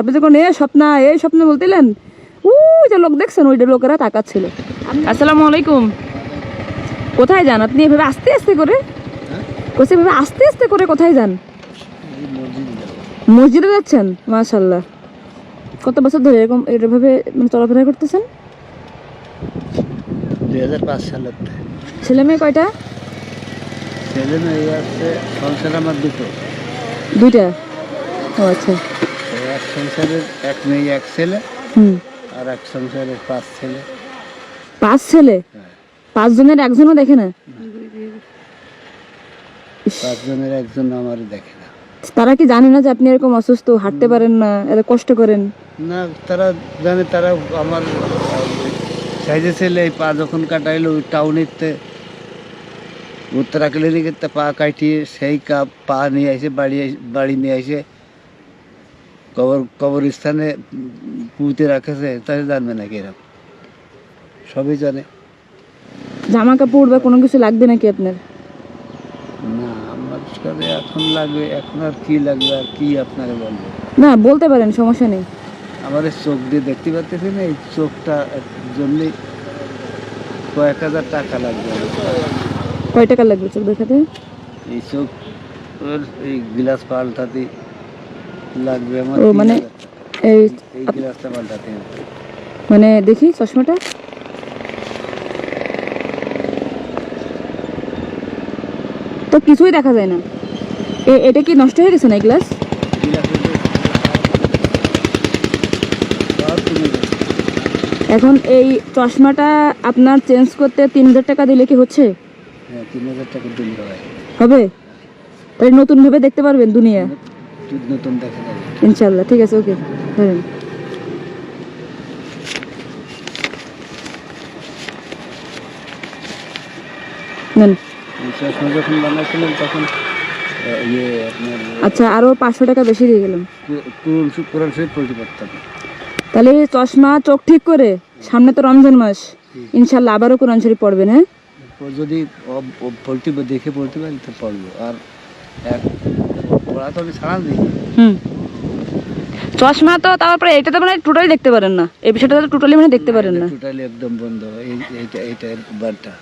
আপনি যখন এ স্বপ্ন এই স্বপ্ন বলতিলেন? ওই যে লোক দেখছেন ওইটা লোকেরা তাকাচ্ছিল। আসসালামু আলাইকুম। কোথায় যান? আপনি এভাবে আস্তে আস্তে করে? কোথায় এভাবে আস্তে আস্তে করে কোথায় যান? মসজিদে যাচ্ছেন? মাশাল্লাহ কত বছর ধরে এরকম এভাবে মানে চলাফেরা করতেছেন? দুই হাজার পাঁচ সালের ছেলে মেয়ে কয়টা? ছেলে মেয়ে আছে সংসার আমার দুটো। দুইটা? ও আচ্ছা। সংসারের এক মেয়ে এক ছেলে আর এক সংসারের পাঁচ ছেলে। পাঁচ ছেলে? হ্যাঁ। পাঁচ জনের একজনও দেখে না? ইস, পাঁচজনের একজন আমার দেখে না। তারা কি জানে না যে আপনি এরকম অসুস্থ হাঁটতে পারেন না এত কষ্ট করেন? না তারা জানে তারা আমার সাইজে ছেলে এই পা যখন কাটাইলো ওই টাউনেতে উত্তরা ক্লিনিকের পা কাটিয়ে সেই কাপ পা নিয়ে আসে বাড়ি বাড়ি নিয়ে আসে কবর কবরস্থানে পুঁতে রাখেছে তাই জানবে না কীরকম সবই জানে। জামা কাপড় বা কোনো কিছু লাগবে নাকি আপনার? না আমার কাছে এখন লাগবে এখন আর কি লাগবে আর কি আপনারা বলব? না বলতে পারেন সমস্যা নেই। আমার চোখ দিয়ে দেখতে পাচ্ছেন না এই চোখটা জন্যই কয়েক হাজার টাকা লাগবে। কয় টাকা লাগবে চোখ দেখাতে? এই চোখ এই গ্লাস পাল্টাতে লাগবে আমার ও, মানে এই এই গ্লাসটা পাল্টাতে হবে। মানে দেখি চশমাটা। তো কিছুই দেখা যায় না। এটা কি নষ্ট হয়ে গেছে না এই গ্লাস। এখন এই চশমাটা আপনার চেঞ্জ করতে তিন হাজার টাকা দিলে কি হচ্ছে? হ্যাঁ তিন হাজার টাকা দিলে হবে? নতুন ভাবে দেখতে পারবেন দুনিয়া। নতুন দেখা যাবে। ইনশাল্লাহ ঠিক আছে ওকে ধরেন। আহ, ইয়ে আচ্ছা আরও পাঁচশো টাকা বেশি দিয়ে গেলাম। তাহলে চশমা চোখ ঠিক করে সামনে তো রমজান মাস ইনশাল্লাহ আবারও কোরআন শরীফ পড়বেন হ্যাঁ? যদি দেখে পড়তে পারি তো পড়ব আর এক পড়া তো আমি দিই। হুম। চশমা তো তারপরে এটা তো মানে টোটালি দেখতে পারেন না। এই বিষয়টা তো টোটালি মানে দেখতে পারেন না। টোটালি একদম বন্ধ। এই এইটা এইটা বারটা।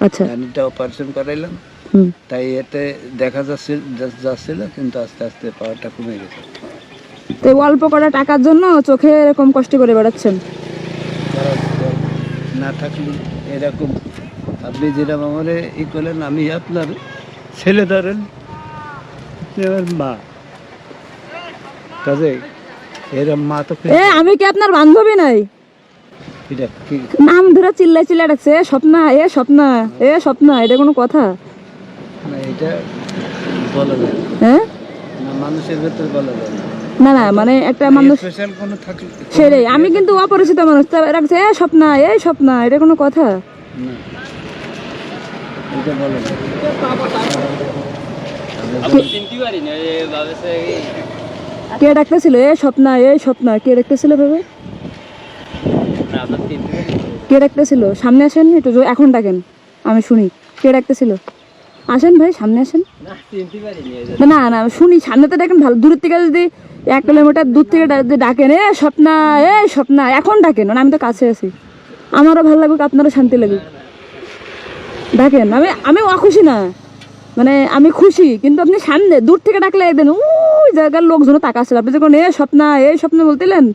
আচ্ছা। গানিটা অপারেশন করাইলাম। হুম। তাই এতে দেখা যাচ্ছে যাচ্ছিল কিন্তু আস্তে আস্তে পাওয়ারটা কমে গেছে। তো অল্প কটা টাকার জন্য চোখে এরকম কষ্ট করে বেড়াচ্ছেন? না থাকলে এরকম। আপনি যেরকম আমার ই করলেন আমি আপনার ছেলে ধরেন আপনি আমার মা। কাজে মা তো এ আমি কি আপনার বান্ধবী নাই? নাম ধরে চিল্লাই চিল্লাই ডাকছে স্বপ্না এ স্বপ্না এ স্বপ্না এটা কোনো কথা? এটা বলা যায় হ্যাঁ? না মানুষের ভেতর বলা যায় না। না মানে একটা মানুষ সেটাই আমি কিন্তু অপরিচিত মানুষ রাখছে এ স্বপ্না এ স্বপ্না এটা কোনো কথা? না এটা বলা না। কে ডাকতেছিল? এ স্বপ্না এ স্বপ্না কে ডাকতেছিল ভেবে? কে ডাকতেছিল? সামনে আসেন একটু এখন ডাকেন আমি শুনি। কে ডাকতেছিল? আসেন ভাই সামনে আসেন। না না শুনি সামনে তো ডাকেন ভালো দূরের থেকে যদি এক কিলোমিটার দূর থেকে ডাকেন এ স্বপ্না এ স্বপ্না এখন ডাকেন মানে আমি তো কাছে আছি। আমারও ভালো লাগুক আপনারও শান্তি লাগুক। ডাকেন আমি আমি অখুশি না। মানে আমি খুশি, কিন্তু আপনি সামনে, দূর থেকে ডাকলে একদিন ওই জায়গার লোকজন তাকাচ্ছিল। আপনি যখন, এ, স্বপ্না এই স্বপ্ন বলতিলেন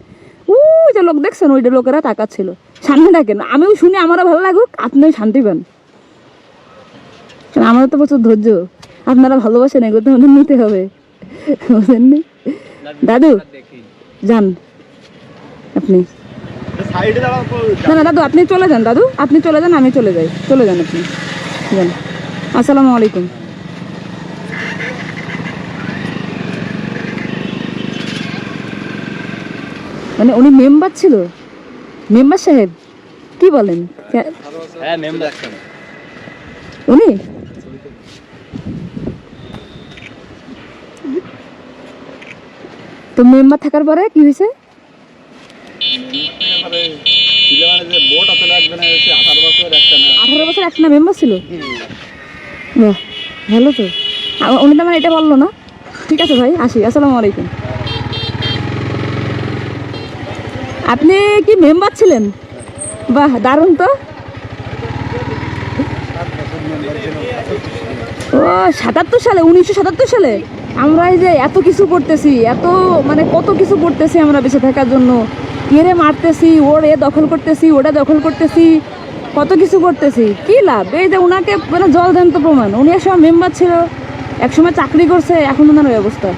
ওই যে লোক দেখছেন ওইটা লোকেরা তাকাচ্ছিল। সামনে ডাকেন, আমিও শুনি, আমারও ভালো লাগুক আপনিও শান্তি পান। আমারও তো প্রচুর ধৈর্য। আপনারা ভালোবাসেন, এগুলো তো আমাদের নিতে হবে। বুঝলেননি দাদু, যান। আপনি। না না, দাদু, আপনি চলে যান, দাদু। আপনি চলে যান, আমি চলে যাই। চলে যান আপনি। যান। আসসালামু আলাইকুম। মানে উনি মেম্বার ছিল? মেম্বার সাহেব কি বলেন? কে- উনি? তো মেম্বার থাকার পরে কি হয়েছে? আঠারো বছর একটা মেম্বার ছিল? ভালো তো। উনি তো মানে এটা বলল না? ঠিক আছে ভাই আসি আসসালামু আলাইকুম। আপনি কি মেম্বার ছিলেন? বাহ, দারুণ তো। ও, সাতাত্তর সালে, উনিশশো সাতাত্তর সালে? আমরা এই যে এত কিছু করতেছি, এত মানে কত কিছু করতেছি আমরা বেঁচে থাকার জন্য। এরে মারতেছি, ওর এ দখল করতেছি, ওটা দখল করতেছি, কত কিছু করতেছি। কি লাভ? এই যে ওনাকে মানে জল দেন তো প্রমাণ। উনি এক সময় মেম্বার ছিল এক সময় চাকরি করছে, এখন ওনার ওই অবস্থা।